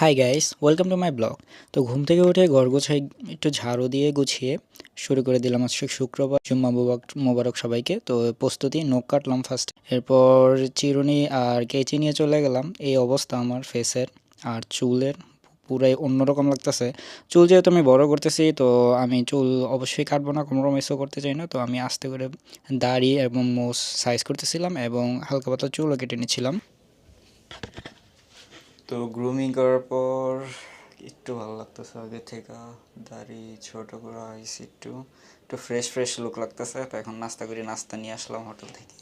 Hi guys welcome to my blog তো ঘুম থেকে উঠে ঘর গোছাই একটু ঝাড়ু দিয়ে গুছিয়ে শুরু করে দিলাম আজকে শুক্রবার। জুম্মা মুবারক, মোবারক সবাইকে। তো প্রস্তুতি, নখ কাটলাম ফার্স্ট এরপর চিরুনি আর কেচি নিয়ে চলে গেলাম। এই অবস্থা আমার ফেসের আর চুলের পুরাই অন্যরকম লাগতেছে। চুল যেহেতু আমি বড় করতেছি, তো আমি চুল অবশ্যই কাটবো না কম্প্রোমাইজও করতে চাই না। তো আমি আস্তে করে দাড়ি এবং মোস সাইজ করতেছিলাম এবং হালকা পাতলা চুলও কেটে নিচ্ছিলাম। তো গ্রুমিং করার পর একটু ভালো লাগতেছে আগে থেকে। দাড়ি ছোট করে আইসি একটু। একটু ফ্রেশ ফ্রেশ লুক লাগতেছে। তো এখন নাস্তা করে, নাস্তা নিয়ে আসলাম হোটেল থেকে।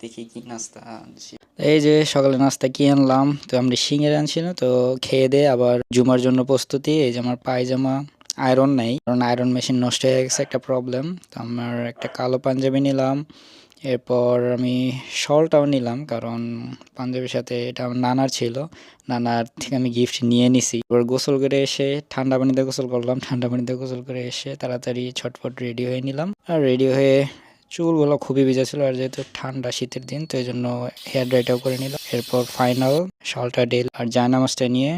দেখি কি নাস্তা আনছি। এই যে সকালে নাস্তা কি আনলাম? তো আমরা সিঙ্গের আনছি না, তো খেয়ে দিয়ে আবার জুমার জন্য প্রস্তুতি। এই যে আমার পায়জামা আয়রন নেই। কারণ আয়রন মেশিন নষ্ট হয়ে গেছে, একটা প্রবলেম তো আমার একটা কালো পাঞ্জাবি নিলাম। এরপর আমি শলটাও নিলাম, কারণ পাঞ্জাবির সাথে এটা আমার নানার ছিল। নানার থেকে আমি গিফট নিয়ে নিছি। এবার গোসল করে এসে ঠান্ডা পানিতে গোসল করলাম। ঠান্ডা পানিতে গোসল করে এসে তাড়াতাড়ি ছটফট রেডি হয়ে নিলাম। আর রেডি হয়ে চুলগুলো খুবই ভিজা ছিল, আর যেহেতু ঠান্ডা শীতের দিন, তো এই জন্য হেয়ার ড্রাইটাও করে নিলাম। এরপর ফাইনাল শলটা ডেল আর জায়নামাজটা নিয়ে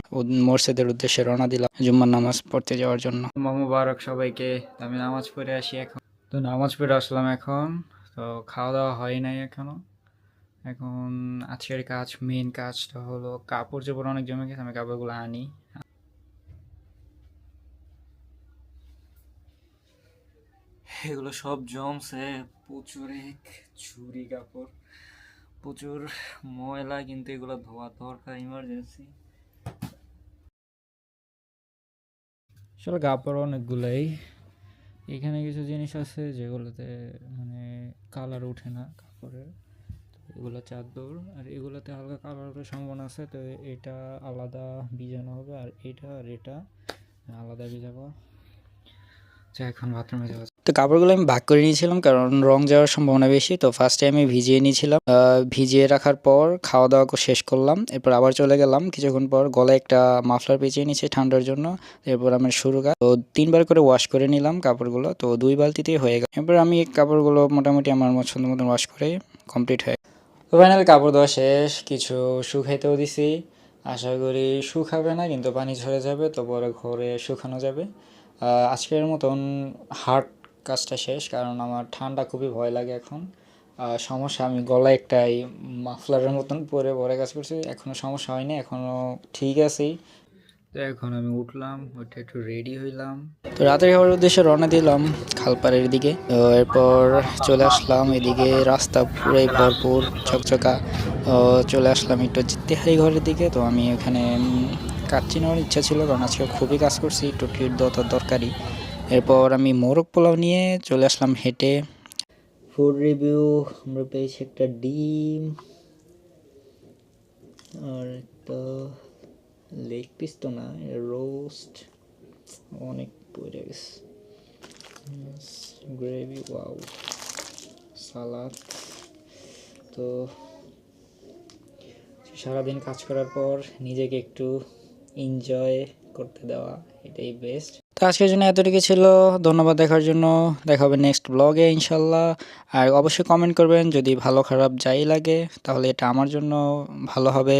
মসজিদের উদ্দেশ্যে রওনা দিলাম জুম্মার নামাজ পড়তে যাওয়ার জন্য। মুবারক সবাইকে, আমি নামাজ পড়ে আসি এখন। তো নামাজ পড়ে আসলাম এখন। তো খাওয়া দাওয়া হয় নাই এখনও। এখন আজকের কাজ মেন কাজটা হলো কাপড় চোপড় অনেক জমে গেছে, আমি কাপড়গুলো আনি। এগুলো সব জমছে, প্রচুর ঝুরি কাপড়, প্রচুর ময়লা, কিন্তু এগুলো ধোয়া দরকার ইমার্জেন্সি আসলে কাপড় অনেকগুলোই। এখানে কিছু জিনিস আছে যেগুলোতে মানে কালার ওঠে না কাপড়ের। তো এগুলো চাদর, আর এগুলোতে হালকা কালার ওঠার সম্ভাবনা আছে, তো এটা আলাদা ভিজানো হবে, আর এটা আর এটা আলাদা ভিজাবো। যা এখন বাথরুমে যাওয়া তো কাপড়গুলো আমি ভাগ করে নিয়েছিলাম, কারণ রং যাওয়ার সম্ভাবনা বেশি, তো ফার্স্টে আমি ভিজিয়ে নিয়েছিলাম। ভিজিয়ে রাখার পর খাওয়া দাওয়া শেষ করলাম, এরপর আবার চলে গেলাম। কিছুক্ষণ পর গলায় একটা মাফলার পেঁচিয়ে নিয়েছি ঠান্ডার জন্য, এরপর আমার শুরু কাজ। তো তিনবার করে ওয়াশ করে নিলাম কাপড়গুলো, তো দুই বালতিতেই হয়ে গেল। এরপর আমি কাপড়গুলো মোটামুটি আমার পছন্দ মতন ওয়াশ করে কমপ্লিট হয়ে তো ফাইনাল কাপড় ধোয়া শেষ, কিছু শুকাইতেও দিছি। আশা করি শুকাবে না, কিন্তু পানি ঝরে যাবে, তো পরে ঘরে শুকানো যাবে। আজকের মতন হার্ড কাজটা শেষ, কারণ আমার ঠান্ডা খুবই ভয় লাগে এখন। সমস্যা, আমি গলায় একটা এই মাফলারের মতন পরে পরে কাজ করছি। এখনও সমস্যা হয়নি এখনও ঠিক আছেই তো এখন আমি উঠলাম ওইটা একটু রেডি হইলাম। তো রাতের খাবার উদ্দেশ্যে রওনা দিলাম খালপাড়ের দিকে। তো এরপর চলে আসলাম এদিকে, রাস্তা পুরাই ভরপুর চকচকা চলে আসলাম একটু তেহারি ঘরের দিকে। তো আমি ওখানে কাচ্চি নেওয়ার ইচ্ছা ছিল, কারণ আজকে খুবই কাজ করছি, একটু দেওয়া দরকারি এরপর আমি মোরগ পোলাও নিয়ে চলে আসলাম হেঁটে। ফুড রিভিউ আমরা পেয়েছি একটা ডিম, আর একটা লেগ পিস তো না রোস্ট অনেক পড়ে গেছে। Gravy wow salad. তো সারাদিন কাজ করার পর নিজেকে একটু এনজয় করতে দেওয়া, এটাই বেস্ট তো আজকের জন্য এতটুকু ছিল। ধন্যবাদ দেখার জন্য। দেখা হবে নেক্সট ব্লগে ইনশাল্লাহ আর অবশ্যই কমেন্ট করবেন যদি ভালো খারাপ যাই লাগে, তাহলে এটা আমার জন্য ভালো হবে।